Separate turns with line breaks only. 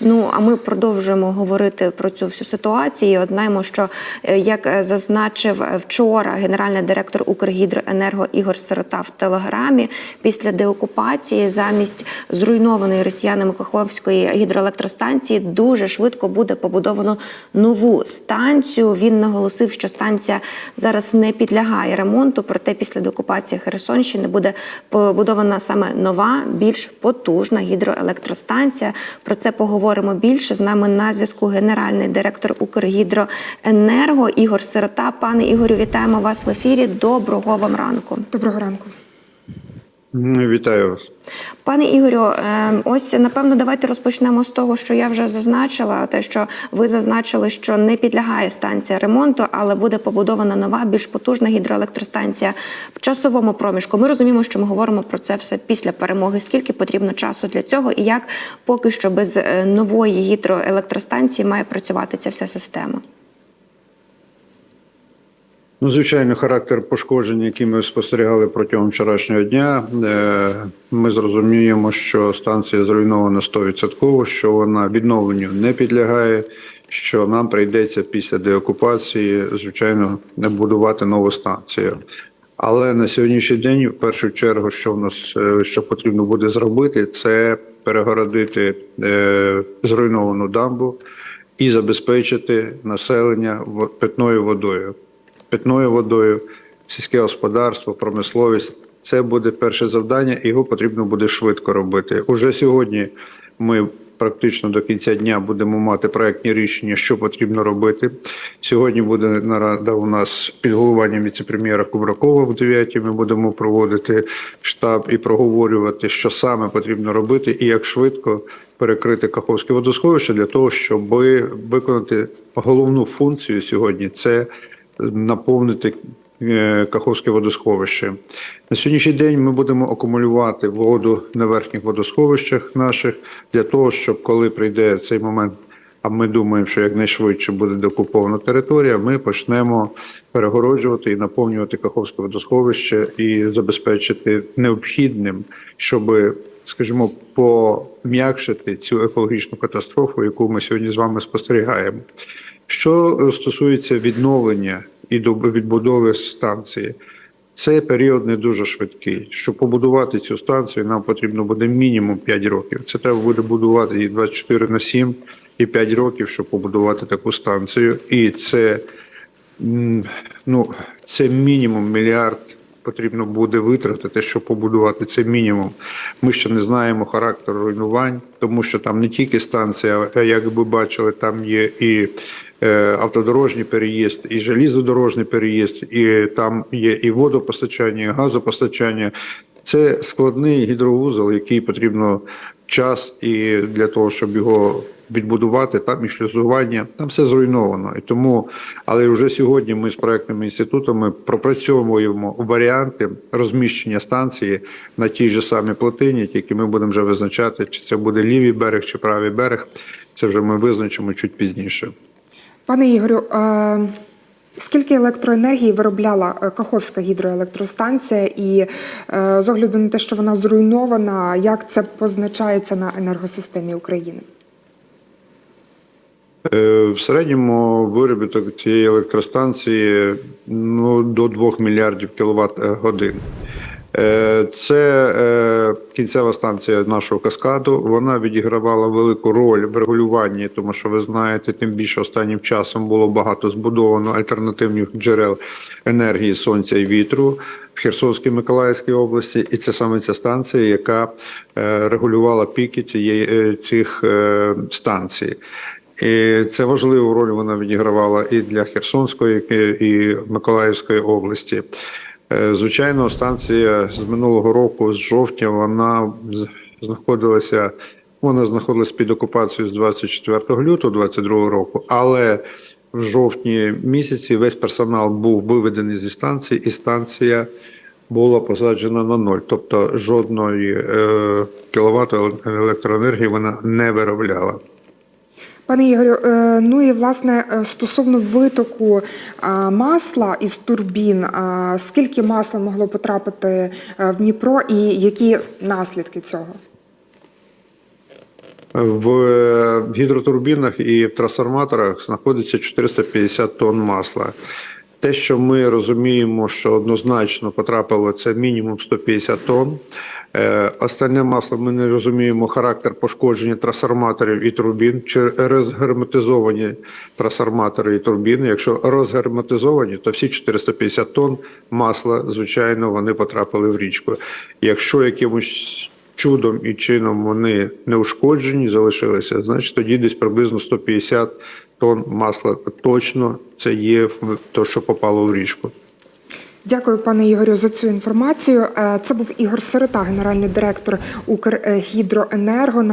Ну а ми продовжуємо говорити про цю всю ситуацію. От знаємо, що е, як е, зазначив е, вчора генеральний директор Укргідроенерго Ігор Сирота в телеграмі, після деокупації замість зруйнованої росіянами Каховської гідроелектростанції дуже швидко буде побудовано нову станцію. Він наголосив, що станція зараз не підлягає ремонту, проте після деокупації Херсонщини буде побудована саме нова, більш потужна гідроелектростанція. Про це поговоримо більше. З нами на зв'язку генеральний директор Укргідроенерго Ігор Сирота. Пане Ігорю, вітаємо вас в ефірі. Доброго вам ранку.
Доброго ранку.
Вітаю вас.
Пане Ігорю, е, ось напевно, давайте розпочнемо з того, що я вже зазначила. Те, що ви зазначили, що не підлягає станція ремонту, але буде побудована нова, більш потужна гідроелектростанція в часовому проміжку. Ми розуміємо, що ми говоримо про це все після перемоги. Скільки потрібно часу для цього, і як поки що без е, нової гідроелектростанції має працювати ця вся система?
Ну, звичайно, характер пошкоджень, які ми спостерігали протягом вчорашнього дня. е, Ми зрозуміємо, що станція зруйнована 100%, що вона відновленню не підлягає. Що нам прийдеться після деокупації, звичайно, будувати нову станцію. Але на сьогоднішній день, в першу чергу, що в нас е, що потрібно буде зробити, це перегородити е, зруйновану дамбу і забезпечити населення питною водою. Питною водою, сільське господарство, промисловість це буде перше завдання, його потрібно буде швидко робити. Уже сьогодні ми практично до кінця дня будемо мати проектні рішення, що потрібно робити. Сьогодні буде нарада у нас під головуванням віце-прем'єра Кубракова в 9 Ми будемо проводити штаб і проговорювати, що саме потрібно робити, і як швидко перекрити Каховське водосховище для того, щоб виконати головну функцію сьогодні. Це наповнити е, Каховське водосховище. На сьогоднішній день ми будемо акумулювати воду на верхніх водосховищах наших для того, щоб коли прийде цей момент, а ми думаємо, що якнайшвидше буде деокупована територія, ми почнемо перегороджувати і наповнювати Каховське водосховище і забезпечити необхідним, щоб, скажімо, пом'якшити цю екологічну катастрофу, яку ми сьогодні з вами спостерігаємо. Що е, стосується відновлення і до- відбудови станції, цей період не дуже швидкий. Щоб побудувати цю станцію, нам потрібно буде мінімум 5 років. Це треба буде будувати її 24 на 7 і 5 років, щоб побудувати таку станцію. І це, ну, це мінімум мільярд. Потрібно буде витратити, щоб побудувати це мінімум. Ми ще не знаємо характер руйнувань, тому що там не тільки станція, а як ви бачили, там є і е, автодорожній переїзд, і желізодорожній переїзд, і там є і водопостачання, і газопостачання. Це складний гідровузол, який потрібно час і для того, щоб його відбудувати, там і шлюзування, там все зруйновано. І тому, але вже сьогодні ми з проектними інститутами пропрацьовуємо варіанти розміщення станції на тій же самій плотині, тільки ми будемо вже визначати, чи це буде лівий берег, чи правий берег. Це вже ми визначимо чуть пізніше.
Пане Ігорю, е, скільки електроенергії виробляла е, Каховська гідроелектростанція, і е, з огляду на те, що вона зруйнована, як це позначається на енергосистемі України?
Е, В середньому виробіток цієї електростанції ну, до 2 мільярдів кіловат годин. Це кінцева станція нашого каскаду. Вона відігравала велику роль в регулюванні, тому що ви знаєте, тим більше останнім часом було багато збудовано альтернативних джерел енергії сонця і вітру в Херсонській Миколаївській області, і це саме ця станція, яка е, регулювала піки цієї е, цих е, станцій. І це важливу роль вона відігравала і для Херсонської, і Миколаївської області. Е, Звичайно, станція з минулого року, з жовтня, вона знаходилася. Вона знаходилась під окупацією з 24 лютого 2022 року, але в жовтні місяці весь персонал був виведений зі станції, і станція була посаджена на ноль. Тобто жодної е, кіловат електроенергії вона не виробляла.
Пане Ігорю, е, ну і власне е, стосовно витоку е, масла із турбін, скільки масла могло потрапити в Дніпро, і які наслідки цього?
В гідротурбінах і в трансформаторах знаходиться 450 тонн масла. Те, що ми розуміємо, що однозначно потрапило, це мінімум 150 тонн. Е, Остальне масло ми не розуміємо характер пошкодження трансформаторів і турбін, чи розгерметизовані трансформатори і турбіни. Якщо розгерметизовані, то всі 450 тонн масла, звичайно, вони потрапили в річку. Якщо якимось чудом і чином вони не ушкоджені, залишилися, значить тоді десь приблизно 150 тонн масла точно це є те, що попало в річку.
Дякую, пане Ігорю, за цю інформацію. Е, Це був Ігор Сирота, генеральний директор Укргідроенерго.